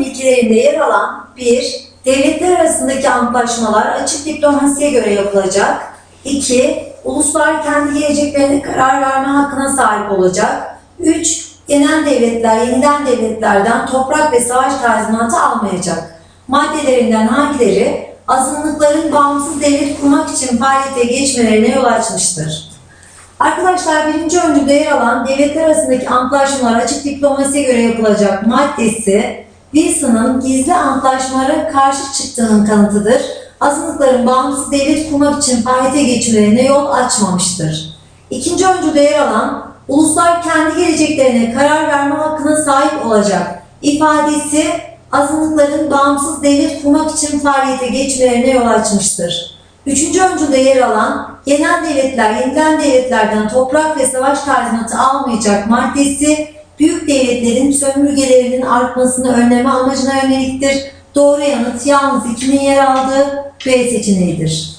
ilkelerinde yer alan 1. Devletler arasındaki antlaşmalar açık diplomasiye göre yapılacak. 2. Uluslar kendi geleceklerine karar verme hakkına sahip olacak. 3. Genel devletler yeniden devletlerden toprak ve savaş tazminatı almayacak. Maddelerinden hangileri azınlıkların bağımsız devlet kurmak için faaliyete geçmelerine yol açmıştır? Arkadaşlar birinci öncülde yer alan devletler arasındaki antlaşmalar açık diplomasiye göre yapılacak maddesi Wilson'ın gizli antlaşmalara karşı çıktığının kanıtıdır. Azınlıkların bağımsız devlet kurmak için faaliyete geçmelerine yol açmamıştır. İkinci öncülde yer alan uluslar kendi geleceklerine karar verme hakkına sahip olacak ifadesi azınlıkların bağımsız devlet kurmak için faaliyete geçmelerine yol açmıştır. Üçüncü öncülde yer alan genel devletler yeniden devletlerden toprak ve savaş tazminatı almayacak maddesi büyük devletlerin sömürgelerinin artmasını önleme amacına yöneliktir. Doğru yanıt yalnız ikinin yer aldığı B seçeneğidir.